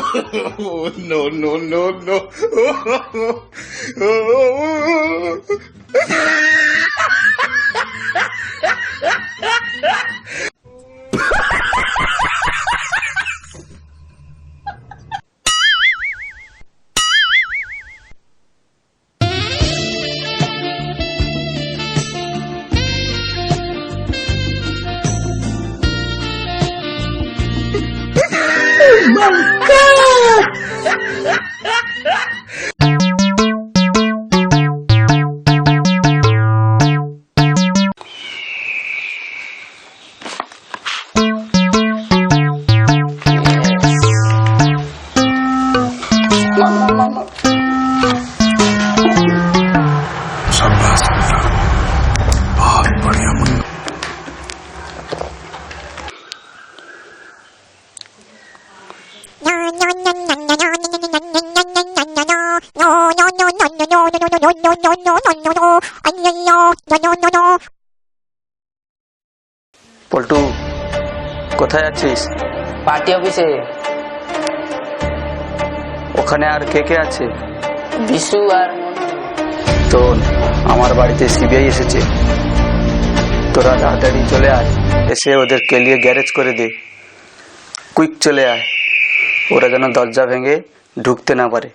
Oh, no, no, no, no. Oh, Ha Paltu কোথায় আছিস? Party অফিসে। ওখানে আর কে কে আছে? বিশু আর তো আমার বাড়িতে সিবিআই এসেছে। তোরা তাড়াতাড়ি চলে আয়। এসে ওদের কেলিয়ে গ্যারেজ করে দে। কুইক চলে আয়। ওরা যেন দরজা ভেঙে ঢুকতে না পারে।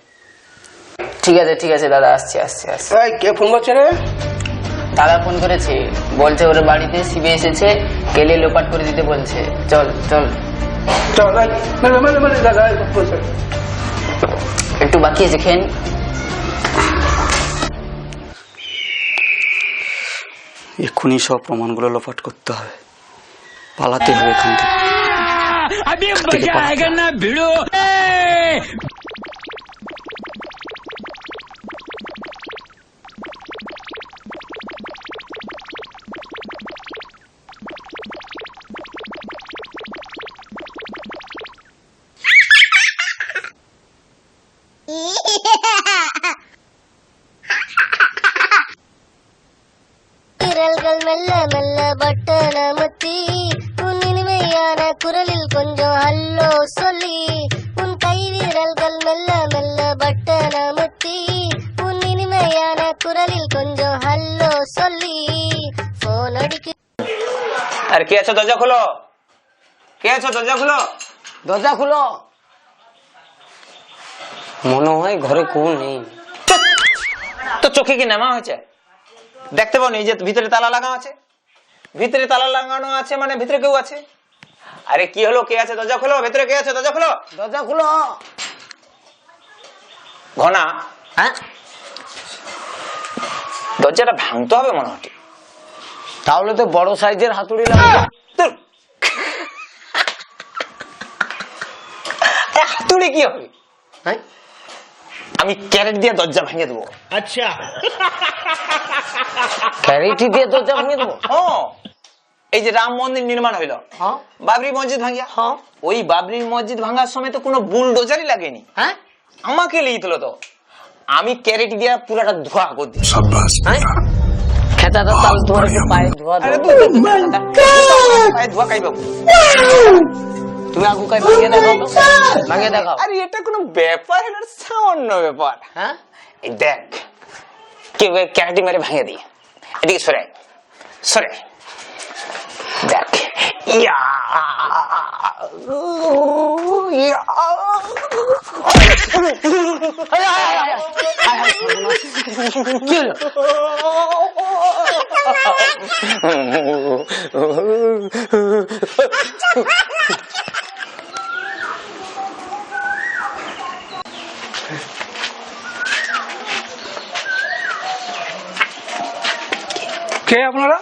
ঠিক আছে ঠিক আছে দাদা আসছি আসছি আসছি এই কে ফোন করছে রে দাদা ফোন করেছে বলছে ওর বাড়িতে সিবি এসেছে কেলে লোপাট করে দিতে বলছে চল চল চল একটু বাকি আছে খেন এক্ষুনি সব প্রমাণগুলো লোপাট করতে হবে পালাতে হবে এখান থেকে பட்டன முத்தி உன் இனிமையான குரலில் கொஞ்சம் ஹல்லோ சொல்லி போன் அடிக்கு আর কে আছো দরজা খোলো কে আছো দরজা খোলো দরজা খুলো মনে হয় ঘরে কেউ নেই তো চোখে কি নেমা হয়েছে দেখতে পাও এই যে ভিতরে তালা লাগানো আছে ভিতরে তালা লাগানো আছে মানে ভিতরে কেউ আছে আরে কি হলো কে আছে দরজা খোলো ভিতরে কে আছে দরজা খোলো দরজা খুলো ঘনা হ্যাঁ? দরজাটা ভাঙতে হবে মনে হয়। তাহলে তো বড় সাইজের হাতুড়ি লাগবে। হাতুড়ি কি হবে? হ্যাঁ? আমি ক্যারেট দিয়ে দরজা ভেঙে দেবো। আচ্ছা। ক্যারেটি দিয়ে দরজা ভেঙে দেবো। ও এই যে রাম মন্দির নির্মাণ হইল। হ্যাঁ। বাবরি মসজিদ ভাঙিয়া। হ্যাঁ। ওই বাবরি মসজিদ ভাঙার সময় তো কোনো বুলডোজারই লাগেনি। হ্যাঁ? আমাকে লিখছিল তো। আমি ক্যারেট দিয়া পুরাটা ধোয়া করে দিই হ্যাঁ? খেতা দাও ধোয়া তোমার পায়ে ধোয়া দিই আরে তুই পায়ে ধোয়া কাই বাবু তুমি আগু কাই ভাঙে দেখাও ভাঙে দেখাও। আরে এটা কোনো ব্যাপার এটা সামান্য ব্যাপার। হ্যাঁ? এই দেখ কি ওই ক্যারেটি মেরে ভাঙে দিই। এদিকে সরে সরে। দেখ ইয়া ইয়া। কি হলো কে আপনারা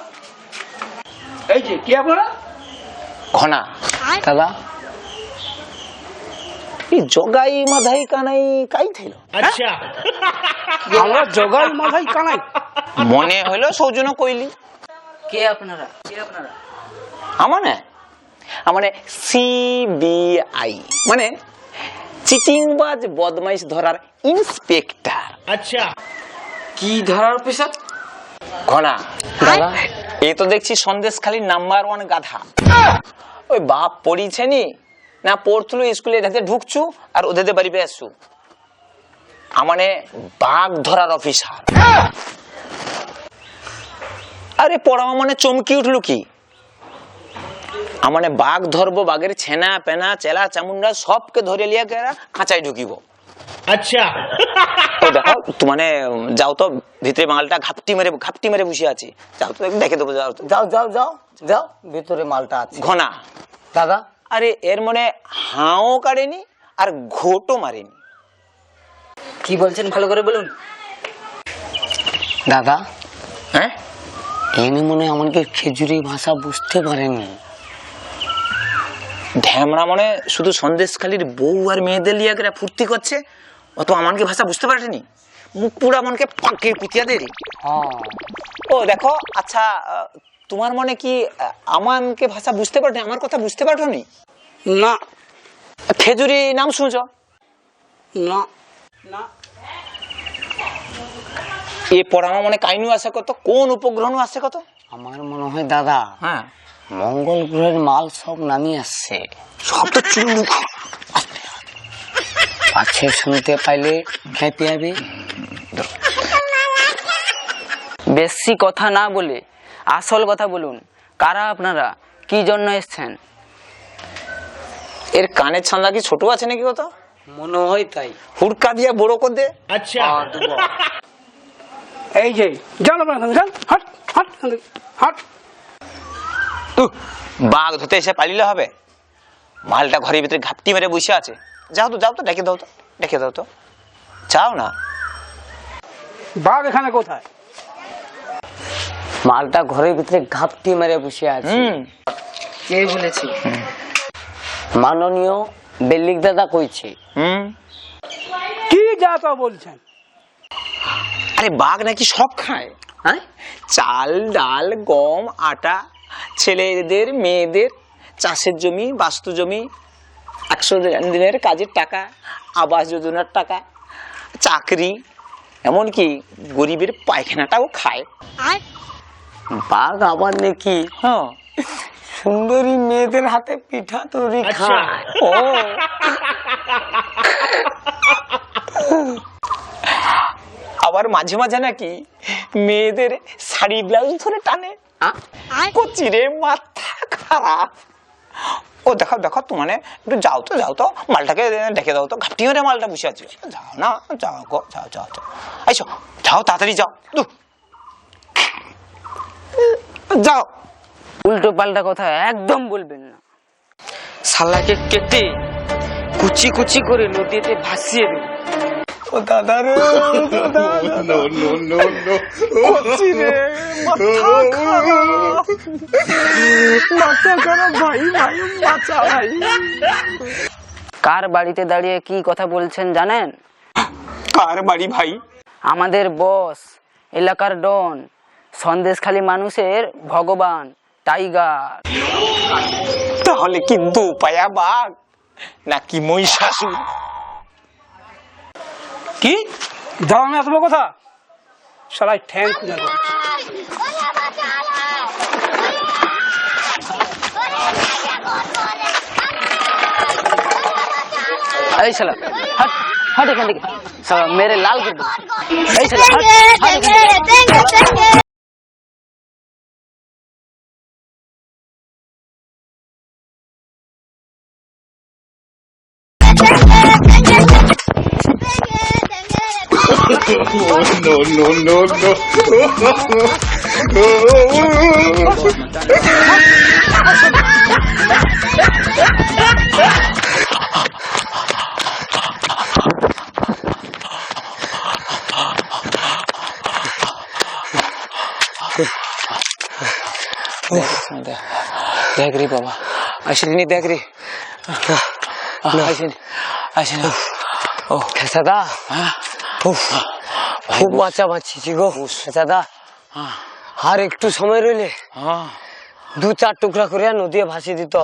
এই যে কে আপনারা ঘনা দাদা এই জগাই মাধাই কানাই কাই থাইল? আমরা জগাই মাথায় কানাই। মনে হইল সৌজন্য কইলি। কে আপনারা? কে আপনারা? মানে মানে সিবিআই মানে চিটিংবাজ বদমাইশ ধরার ইন্সপেক্টর। আচ্ছা। কি ধরার পেশা ঘনা দাদা এই তো দেখছি সন্দেশ খালি নাম্বার ওয়ান গাধা। ওই বাপ পড়িছে নি? না পড়তলু স্কুলে এটাতে ঢুকছু আর ওদের বাড়ি আসছু। আমানে বাঘ ধরার অফিসার। আরে পড়া মানে চমকি উঠলু কি? আমানে বাঘ ধরবো বাঘের ছেনা পেনা চেলা চামুন্ডা সবকে ধরে লিয়া গেরা খাঁচায় ঢুকিব। আচ্ছা। তো মানে যাও তো ভিতরে মালটা ঘাপটি মেরে ঘাপটি মেরে বসে আছি। যাও তো দেখে দেবো যাও যাও যাও যাও যাও ভিতরে মালটা আছে। ঘনা। দাদা আরে এর মনে হাও কাড়েনি আর ঘোটও মারেনি। কি বলছেন ভালো করে বলুন? দাদা হ্যাঁ? এনে মনে আমাকে খেজুরি ভাষা বুঝতে পারেননি। ঢ্যামরা মনে শুধু সন্দেশখালির বউ আর মেয়েদের লিয়া করে ফুর্তি করছে অত আমানকে ভাষা বুঝতে পারেনি? মুখ পুরা মনকে পাকে কুতিয়া দেরি হ্যাঁ। ও দেখো আচ্ছা আহ, তোমার মনে কি আমানকে ভাষা বুঝতে পারো আমার কথা বুঝতে পারো নি। না খেজুরি নাম শুনছ? না। এ পড়ামা মনে কাইনু আছে কত? কোন উপগ্রহ আছে কত? আমার মনে হয় দাদা হ্যাঁ। মঙ্গল গ্রহের মাল সব নামিয়ে আসছে। সব তো চুল্লু পাছে শুনতে পাইলে খেপে যাবে। বেশি কথা না বলে আসল কথা বলুন। কারা আপনারা? কি জন্য এসছেন? এর কানের ছানলা কি ছোট আছে নাকি কথা মনে হয় তাই। হুড়কা দিয়ে বড় করে দে। আচ্ছা। এই যে চল হট হট হট। তু বাঘ ধরতে এসে পালিলে হবে। মালটা ঘরের ভিতরে ঘাপটি মেরে বসে আছে। যাও তো যাও তো ডেকে দাও তো ডেকে দাও তো। চাও না। বাঘ এখানে কোথায়? মালটা ঘরের ভিতরে ঘাপটি মেরে বসে আছে। হুম। কে বলেছে? মাননীয় বেল্লিক দাদা কইছে। হুম। কি যা তা বলছেন? আরে বাঘ নাকি সব খায় হ্যাঁ? চাল ডাল গম আটা ছেলেদের মেয়েদের চাষের জমি বাস্তু জমি একশো দিনের কাজের টাকা আবাস যোজনার টাকা চাকরি এমনকি গরিবের পায়খানাটাও খায়। বাঘ আবার নাকি? হ্যাঁ। সুন্দরী মেয়েদের হাতে পিঠা তৈরি খায়। ও। আবার মাঝে মাঝে নাকি মেয়েদের শাড়ি ব্লাউজ ধরে টানে। কচিরে মাথা খারাপ। ও দেখো দেখো তো মানে একটু যাও তো যাও তো মালটাকে ডেকে দাও তো। ঘাপটি মেরে মালটা বসে আছে। যাও না যাও গো যাও যাও যাও। আইসো যাও তাড়াতাড়ি যাও। দু যাও। উল্টো পাল্টা কথা একদম বলবেন না। শালাকে কেটে কুচি কুচি করে নদীতে ভাসিয়ে দেব। ও দাদা রে no no no no কচিরে মাথা খারাপ। ভাই ভাই বাঁচা ভাই। কার বাড়িতে দাঁড়িয়ে কি কথা বলছেন জানেন? কার বাড়ি ভাই? আমাদের বস এলাকার ডন। সন্দেশখালী মানুষের ভগবান টাইগার। তাহলে কি দুপায়া বাঘ নাকি মহিষাসুর? কি? দাঁড়ানো বড় কথা সালাই ঠ্যাং খুঁজে দেবো। এই শালা হট হট এখান থেকে। শালা মেরে লাল করে এই শালা hot hot no, no, no, no. देख रही बाबा अश्विनी देख रही अश्विनी अश्विनी ओ कैसा था খুব বাঁচা বাঁচিছি গো। খেসাদা আর একটু সময় রইলে? হ্যাঁ দু চার টুকরা করে নদীয়ে ভাসিয়ে দিত।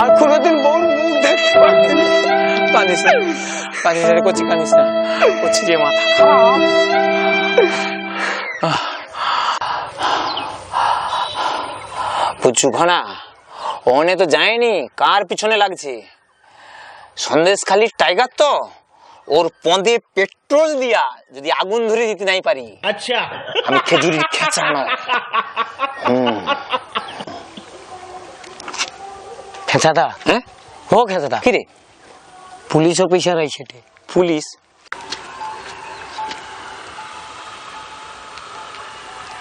আর কোনোদিন বউর মুখ দেখতে পারতেন না। না। কাঁদিস না কচি কাঁদিস না। কচি রে মাথা খারাপ। ঘনা? ওনে তো যায়নি। কার পিছনে লাগছে? সন্দেশ খালি টাইগার তো? ওর পদে পেট্রোল দিয়া যদি আগুন ধরে দিতে নাই পারি আচ্ছা। আমি খেজুরির না হ্যাঁ? ও পুলিশ অফিসার আই পুলিশ?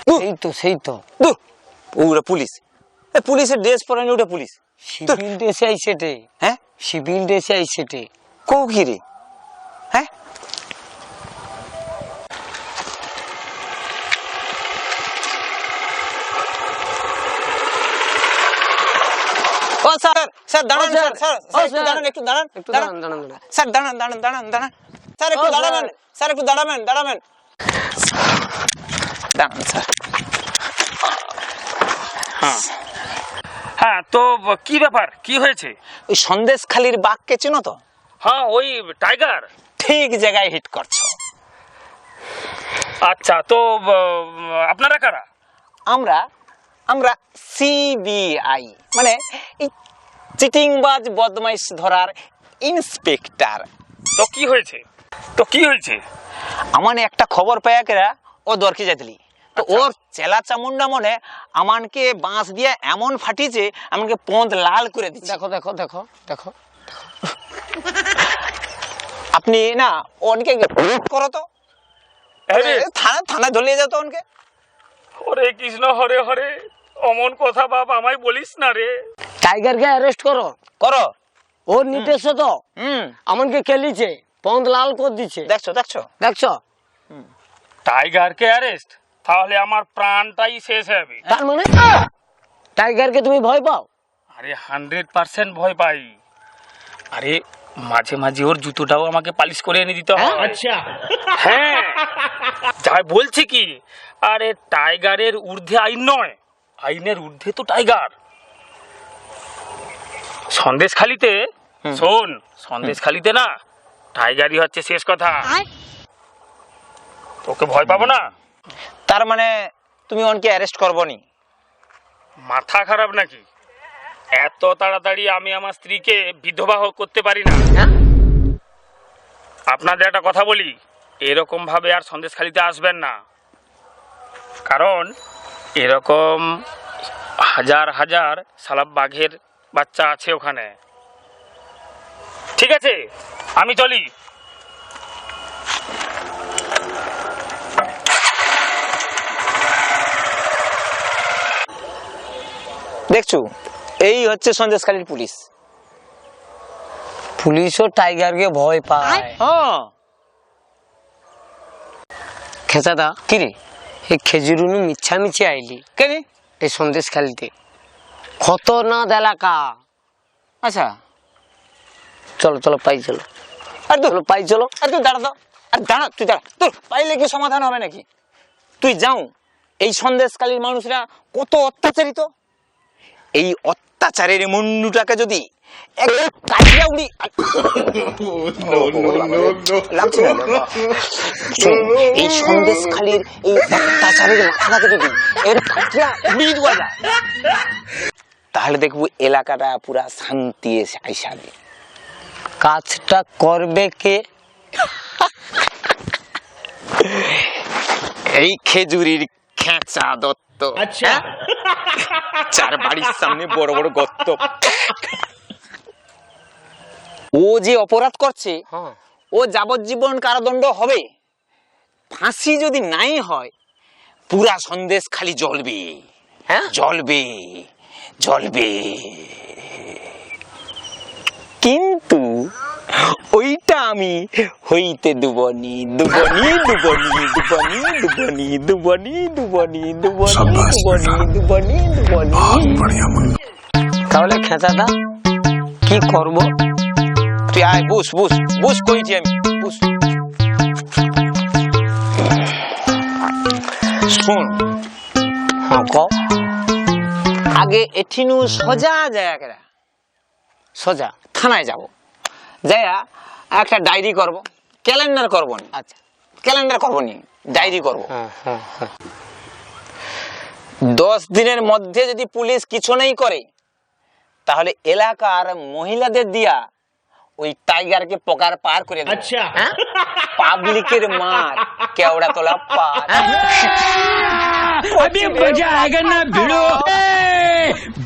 সেই তো সেই তো। ওরা পুলিশ। পুলিশের ড্রেস পরানি ওটা পুলিশ। সিভিল ড্রেসে আই হ্যাঁ? সিভিল ড্রেসে আই কৌ কি রে? হ্যাঁ? ও স্যার স্যার দাঁড়ান স্যার স্যার। স্যার ও, স্যার, একটু দাঁড়ান একটু দাঁড়ান একটু দাঁড়ান। দাঁড়ান দাঁড়ান দাঁড়ান। স্যার দাঁড়ান দাঁড়ান দাঁড়ান দাঁড়ান। স্যার একটু দাঁড়াবেন স্যার একটু দাঁড়াবেন দাঁড়াবেন। দাঁড়ান স্যার। হ্যাঁ। তো কি ব্যাপার? কি হয়েছে? ওই সন্দেশ খালির বাঘকে চেনো তো? হ্যাঁ ওই টাইগার। ঠিক জায়গায় হিট করছ। আচ্ছা তো আপনারা কারা? আমরা আমরা সিবিআই মানে এই চিটিংবাজ বদমাইশ ধরার ইন্সপেক্টর তো কি হয়েছে? তো কি হয়েছে? আমানে একটা খবর পেয়ে কেরা ও দরকে যাইতলি। তো ওর চেলা চামুন্ডা মনে আমানকে বাঁশ দিয়ে এমন ফাটিছে আমাকে পঁদ লাল করে দিচ্ছে। দেখো দেখো দেখো দেখো। আপনি না ওনকে করো তো। আরে থানা থানা ধরিয়ে যেত ওনকে হরে কৃষ্ণ হরে হরে অমন কথা বাপ আমায় বলিস না রে। টাইগারকে অ্যারেস্ট করো। করো। ওর নির্দেশ তো। হুম। আমাকে খেলিছে পন্দ লাল করে দিচ্ছে দেখছ দেখছ? দেখছ? টাইগারকে অ্যারেস্ট তাহলে আমার প্রাণটাই শেষ হবে। তার মানে? টাইগারকে তুমি ভয় পাও? আরে হান্ড্রেড পার্সেন্ট ভয় পাই। আরে মাঝে মাঝে ওর জুতোটাও আমাকে পালিশ করে এনে দিতে হয়। আচ্ছা। হ্যাঁ। যাই বলছি কি আরে টাইগারের ঊর্ধ্বে আইন নয় আইনের ঊর্ধ্বে তো টাইগার। সন্দেশখালিতে শোন সন্দেশখালিতে না টাইগারই হচ্ছে শেষ কথা। তোকে ভয় পাবো না? তার মানে তুমি অনকে অ্যারেস্ট করবনি? মাথা খারাপ নাকি? এত তাড়াতাড়ি আমি আমার স্ত্রীকে বিধবা করতে পারি না। হ্যাঁ? আপনাদের একটা কথা বলি এরকম ভাবে আর সন্দেশখালিতে আসবেন না। কারণ এরকম হাজার হাজার সালাব বাঘের বাচ্চা আছে ওখানে। ঠিক আছে আমি চলি। দেখছ এই হচ্ছে সন্দেশখালীর পুলিশ। পুলিশও টাইগারকে ভয় পায়। হ্যাঁ। খেচাদা কি রে? এই খেজুরুনি মিছামিছি আইলি। কেন এই সন্দেশ খালিতে খতরনাক এলাকা। আচ্ছা। চলো চলো পাই চলো। আর তো পাই চলো। আর তুই দাঁড়া আর দাঁড়া তুই দাঁড়া। তোর পাইলে কি সমাধান হবে নাকি? তুই যাও। এই সন্দেশকালীর মানুষরা কত অত্যাচারিত। এই অত্যাচারের মুন্ডুটাকে যদি এই সন্দেশ খালির এই অত্যাচারের মাথাটাকে যদি এর কাটিয়া দেওয়া যায় তাহলে দেখব এলাকাটা পুরা শান্তি এসে আইসাবে কাজটা করবে কে? এই খেজুরির খেঁচা দত্ত আচ্ছা। হ্যাঁ? চার বাড়ির সামনে বড় বড় গর্ত। ও যে অপরাধ করছে হ্যাঁ। ও যাবজ্জীবন কারাদণ্ড হবে। ফাঁসি যদি নাই হয় পুরা সন্দেশ খালি জ্বলবে। হ্যাঁ? জ্বলবে জ্বলবে। কিন্তু ওইটা আমি হইতে দুবনি দুবনি দুবনি দুবনি দুবনি দুবনি দুবনি দুবনি দুবনি দুবনি দুবনি। তাহলে খেঁচাদা কি করব? তুই আয় বুস বুস বুস কইছি আমি বুস। শুন হ্যাঁ ক? আগে এঠিনু সোজা যায় সোজা থানায় যাব। যাইয়া একটা ডায়েরি করব ক্যালেন্ডার করব না আচ্ছা ক্যালেন্ডার করব নি ডায়েরি করব হ্যাঁ হ্যাঁ হ্যাঁ দশ দিনের মধ্যে যদি পুলিশ কিছু নেই করে তাহলে এলাকার মহিলাদের দিয়া ওই টাইগারকে পকার পার করে দেবো अच्छा পাবলিকের মার কেওড়া তোলা পার अभी मजा आएगा ना भिड़ो